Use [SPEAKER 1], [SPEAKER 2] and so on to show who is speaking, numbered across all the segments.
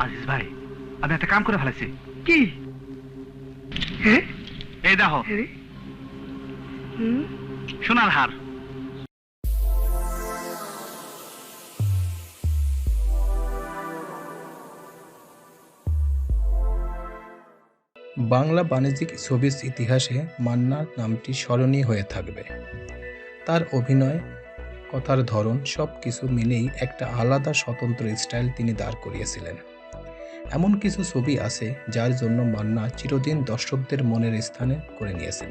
[SPEAKER 1] আজিজ ভাই আমি একটা কাম করে ফেলেছি।
[SPEAKER 2] কি? হ্যাঁ
[SPEAKER 1] এই দেখো। সোনার হার।
[SPEAKER 3] বাংলা বাণিজ্যিক ছবির ইতিহাসে মান্নার নামটি স্মরণীয় হয়ে থাকবে। তার অভিনয় কথার ধরন সব কিছু মিলেই একটা আলাদা স্বতন্ত্র স্টাইল তিনি দাঁড় করিয়েছিলেন। এমন কিছু ছবি আছে যার জন্য মান্না চিরদিন দর্শকদের মনের স্থানে করে নিয়েছেন।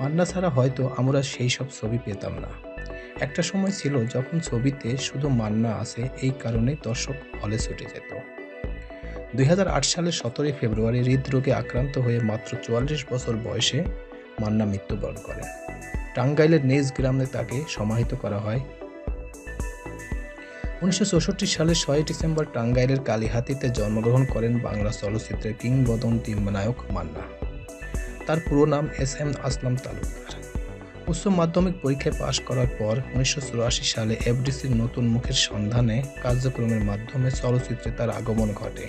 [SPEAKER 3] মান্না ছাড়া হয়তো আমরা সেই সব ছবি পেতাম না। একটা সময় ছিল যখন ছবিতে শুধু মান্না আছে, এই কারণে দর্শক হলে ছুটে যেত। দুই হাজার আট সালের সতেরোই ফেব্রুয়ারি হৃদরোগে আক্রান্ত হয়ে মাত্র চুয়াল্লিশ বছর বয়সে মান্না মৃত্যুবরণ করেন টাঙ্গাইলের নিজ গ্রামে তাকে সমাহিত করা হয় উনিশশো চৌষট্টি সালের ছয় ডিসেম্বর টাঙ্গাইলের কালীহাতিতে জন্মগ্রহণ করেন বাংলা চলচ্চিত্রের কিংবদন্তি নায়ক মান্না। তার পুরো নাম এস এম আসলাম তালুকদার। উচ্চ মাধ্যমিক পরীক্ষায় পাশ করার পর উনিশশো চুরাশি সালে এফডিসির নতুন মুখের সন্ধানে কার্যক্রমের মাধ্যমে চলচ্চিত্রে তার আগমন ঘটে।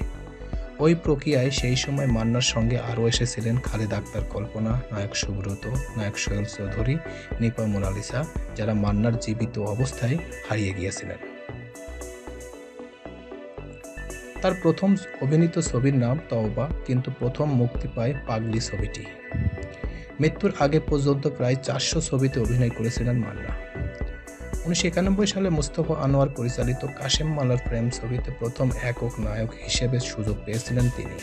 [SPEAKER 3] ওই প্রক্রিয়ায় সেই সময় মান্নার সঙ্গে আরও এসেছিলেন খালেদ আক্তার কল্পনা, নায়ক সুব্রত, নায়ক সোহেল চৌধুরী, নিপা মোনালিসা, যারা মান্নার জীবিত অবস্থায় হারিয়ে গিয়েছিলেন। তার প্রথম অভিনীত ছবির নাম তওবা, কিন্তু প্রথম মুক্তি পায় পাগলি ছবিটি। মৃত্যুর আগে পর্যন্ত প্রায় চারশো ছবিতে অভিনয় করেছিলেন মান্না। উনিশশো একানব্বই সালে মুস্তফা আনোয়ার পরিচালিত কাশেম মালার প্রেম ছবিতে প্রথম একক নায়ক হিসেবে সুযোগ পেয়েছিলেন তিনি।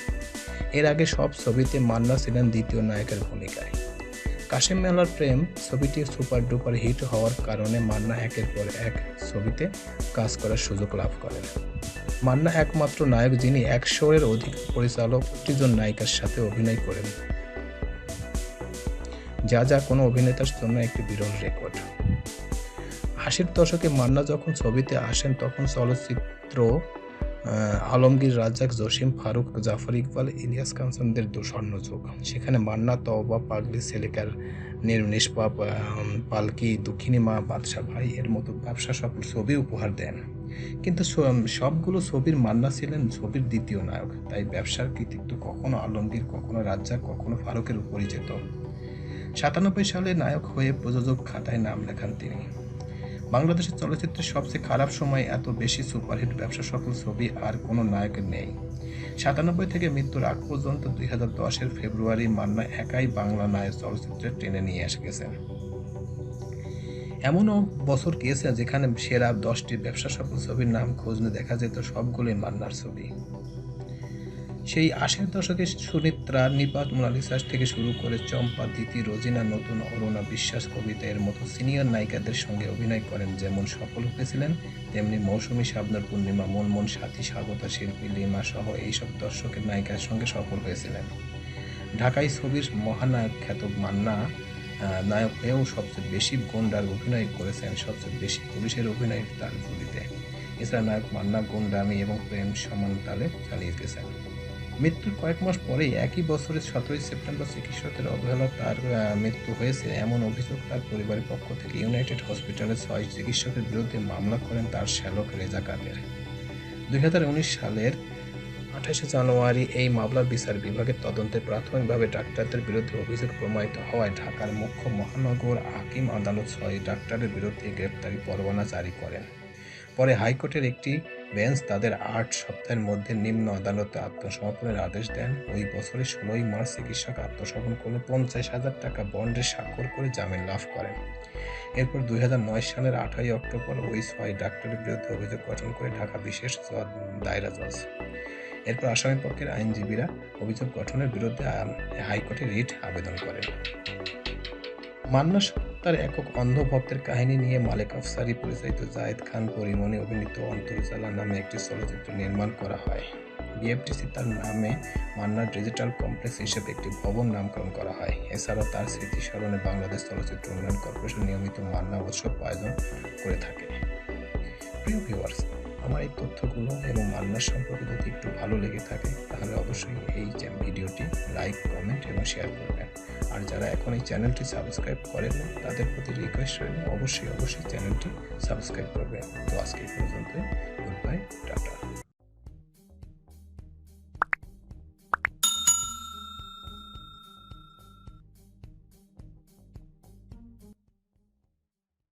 [SPEAKER 3] এর আগে সব ছবিতে মান্না ছিলেন দ্বিতীয় নায়কের ভূমিকায়। কাশেম মালার প্রেম ছবিটি সুপার ডুপার হিট হওয়ার কারণে মান্না একের পর এক ছবিতে কাজ করার সুযোগ লাভ করেন। মান্না একমাত্র নায়ক যিনি একশোর অধিক পরিচালক জন নায়িকার সাথে অভিনয় করেন। যা যা কোনো অভিনেতার জন্য একটি বিরল রেকর্ড। আশির দশকে মান্না যখন ছবিতে আসেন, তখন চলচ্চিত্র আলমগীর, রাজ্জাক, জসিম, ফারুক, জাফর ইকবাল, ইলিয়াস কাঞ্চনদের স্বর্ণযুগ সেখানে মান্না, তওবা, পাগলি, সেলিকার নিষ্পাপ পালকি, দুঃখিনী মা বাদশা ভাই এর মতো ব্যবসা সফল ছবি উপহার দেন। কিন্তু সবগুলো ছবির মান্না ছিলেন ছবির দ্বিতীয় নায়ক। তাই ব্যবসার কৃতিত্ব কখনো আলমগীর, কখনো রাজ্জাক, কখনো ফারুকের উপরই যেত সাতানব্বই সালে নায়ক হয়ে প্রযোজক খাতায় নাম লেখান তিনি। বাংলাদেশের চলচ্চিত্রের সবচেয়ে খারাপ সময় এত বেশি সুপারহিট ব্যবসা সফল ছবি আর কোনো নায়কের নেই। সাতানব্বই থেকে মৃত্যুর আগ পর্যন্ত দুই হাজার দশের ফেব্রুয়ারি মান্না একাই বাংলা নায়ক চলচ্চিত্রে টেনে নিয়ে এসে গেছেন। এমনও বছর গিয়েছে যেখানে সেরা দশটি ব্যবসা সফল ছবির নাম খোঁজলে দেখা যেত সবগুলোই মান্নার ছবি। সেই আশির দশকে সুনিত্রা নিপাত মোনালিসাস থেকে শুরু করে চম্পা দিতি রোজিনা, নতুন অরুণা বিশ্বাস, কবিতা এর মতো সিনিয়র নায়িকাদের সঙ্গে অভিনয় করেন যেমন সফল হয়েছিলেন, তেমনি মৌসুমী শাবনার পূর্ণিমা মনমন সাথী, স্বাগতা শিল্পী লিমা সহ এইসব দর্শকের নায়িকার সঙ্গে সফল হয়েছিলেন। ঢাকাই ছবির মহানায়ক খ্যাত মান্না নায়ক হয়েও সবচেয়ে বেশি গন্ডার অভিনয় করেছেন, সবচেয়ে বেশি পুলিশের অভিনয় তার ছবিতে এছাড়া নায়ক মান্না, গুন্ডামি এবং প্রেম সমান তালে চালিয়ে গেছেন। মৃত্যুর কয়েক মাস পরেই একই বছরের সতেরোই সেপ্টেম্বর চিকিৎসকের অবহেলা তার মৃত্যু হয়েছে। এমন অভিযোগ তার পরিবারের পক্ষ থেকে ইউনাইটেড হসপিটালের ছয় চিকিৎসকের বিরুদ্ধে মামলা করেন তার শ্যালক রেজা কাদের। দুই সালের আঠাশে জানুয়ারি এই মামলার বিচার বিভাগের তদন্তে প্রাথমিকভাবে ডাক্তারদের বিরুদ্ধে অভিযোগ প্রমাণিত হওয়ায় ঢাকার মুখ্য মহানগর হাকিম আদালত ছয় ডাক্তারের বিরুদ্ধে গ্রেপ্তারি পরোয়ানা জারি করেন। পরে হাইকোর্টের একটি বেঞ্চ তাদের আট সপ্তাহের মধ্যে নিম্ন আদালতে আত্মসমর্পণের আদেশ দেন। ওই বছরের ষোলোই মার্চ চিকিৎসক আত্মসমর্পণ করলে পঞ্চাশ হাজার টাকা বন্ডে স্বাক্ষর করে জামিন লাভ করেন। এরপর দুই হাজার নয় সালের আঠারোই অক্টোবর ওই ছয় ডাক্তারের বিরুদ্ধে অভিযোগ গঠন করে ঢাকা বিশেষ দায়রা জজ। এরপর আসামি পক্ষের আইনজীবীরা অভিযোগ গঠনের বিরুদ্ধে হাইকোর্টে রিট আবেদন করেন। মান্না তার একক অন্ধ ভক্তের কাহিনী নিয়ে মালেক আফসারি পরিচালিত জায়েদ খান পরিমণি অভিনীত অন্তর্জালা নামে একটি চলচ্চিত্র নির্মাণ করা হয়। বিএফটিসি তার নামে মান্নার ডিজিটাল কমপ্লেক্স হিসেবে একটি ভবন নামকরণ করা হয়। এছাড়াও তার স্মৃতিস্মরণে বাংলাদেশ চলচ্চিত্র উন্নয়ন কর্পোরেশন নিয়মিত মান্না উৎসব আয়োজন করে থাকে। প্রিয় ভিউয়ার্স, আমার এই তথ্যগুলো এবং মান্নার সম্পর্কে যদি একটু ভালো লেগে থাকে, তাহলে অবশ্যই এই ভিডিওটি লাইক, কমেন্ট এবং শেয়ার করবেন আর যারা এখন এই চ্যানেলটি সাবস্ক্রাইব করেন না, তাদের প্রতি রিকোয়েস্ট রইল অবশ্যই অবশ্যই চ্যানেলটি সাবস্ক্রাইব করবেন। তো আজকে পর্যন্ত গুড বাই টাটা।